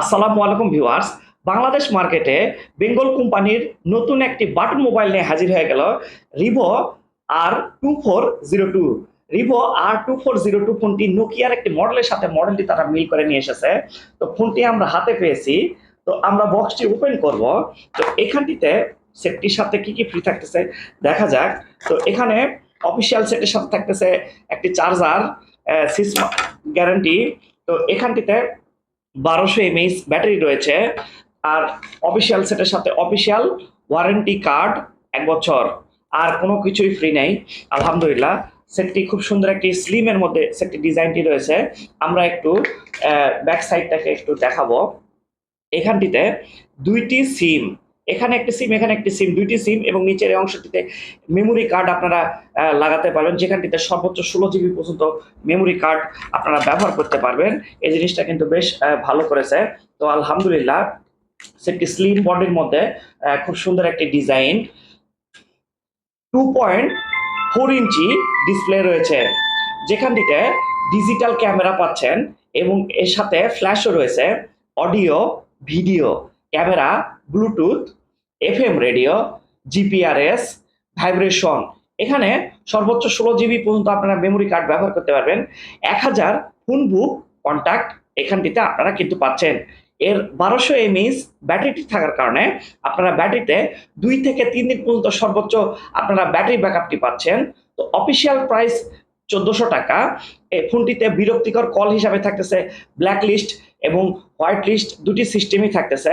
আসসালামু আলাইকুম ভিউয়ার্স। বাংলাদেশ মার্কেটে বেঙ্গল কোম্পানির নতুন একটি বাটন মোবাইল নিয়ে হাজির হয়ে গেল Revo R two four zero two Revo R two four zero two ফোনটি নোকিয়ার একটি মডেলের সাথে মডেলটি তারা মিল করে নিয়ে এসেছে। তো ফোনটি আমরা হাতে পেয়েছি। তো আমরা বক্সটি ওপেন করব। তো এখানটিতে সেটটির সাথে কি কি ফ্রি থাকতেছে দেখা যাক। তো এখানে অফিসিয়াল সেটের সাথে থাকতেছে একটি চার্জার সিক্স গ্যারান্টি তো এখানটিতে বারোশো এমএইচ ব্যাটারি রয়েছে আর অফিসিয়াল সেটের সাথে অফিসিয়াল ওয়ারেন্টি কার্ড এক বছর। আর কোনো কিছুই ফ্রি নেই, আলহামদুলিল্লাহ। সেটটি খুব সুন্দর একটি স্লিমের মধ্যে সেটটি ডিজাইনটি রয়েছে। আমরা একটু ব্যাক সাইডটাকে একটু দেখাবো। এখানটিতে দুইটি সিম এখানে একটি সিম এখানে একটি সিম দুইটি সিম এবং নিচের অংশটিতে মেমোরি কার্ড আপনারা লাগাতে পারবেন। যেখানটিতে সর্বোচ্চ ষোলো জিবি পর্যন্ত মেমোরি কার্ড আপনারা ব্যবহার করতে পারবেন। এই জিনিসটা কিন্তু বেশ ভালো করেছে। তো আলহামদুলিল্লাহ সেটি স্লিম বডির মধ্যে খুব সুন্দর একটি design two point four inch display রয়েছে। যেখানটিতে ডিজিটাল ক্যামেরা পাচ্ছেন এবং এর সাথে ফ্ল্যাশও রয়েছে। Audio video camera bluetooth FM radio GPRS vibration এখানে সর্বোচ্চ ষোলো জিবি পর্যন্ত আপনারা মেমোরি কার্ড ব্যবহার করতে পারবেন। এক হাজার ফোন বুক কন্ট্যাক্ট এখানটিতে আপনারা কিন্তু পাচ্ছেন। এর বারোশো এমএইচ ব্যাটারিটি থাকার কারণে আপনারা ব্যাটারিতে দুই থেকে তিন দিন পর্যন্ত সর্বোচ্চ আপনারা ব্যাটারি ব্যাকআপটি পাচ্ছেন। তো অফিসিয়াল প্রাইস চোদ্দোশো টাকা। এই ফোনটিতে বিরক্তিকর কল হিসাবে থাকতেছে ব্ল্যাক লিস্ট এবং হোয়াইট লিস্ট দুটি সিস্টেমই থাকতেছে।